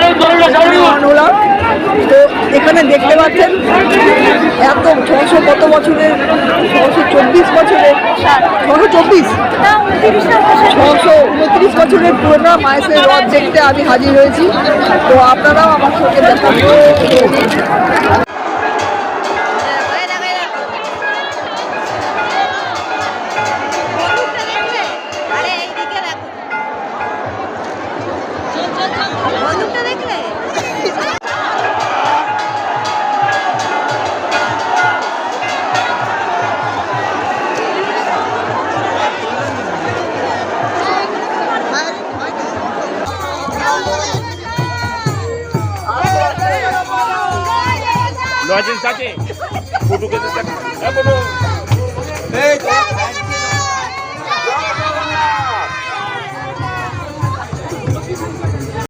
হলাম তো এখানে দেখতে পাচ্ছেন এত ছশো কত বছরের ছশো চব্বিশ বছরের ছশো চব্বিশ? ছশো উনত্রিশ বছরের পুরোনো মায়ের রথ দেখতে আমি হাজির হয়েছি। তো আপনারাও আমার সঙ্গে দেখা লজেন্স আছে ফটো কেটে দেখ।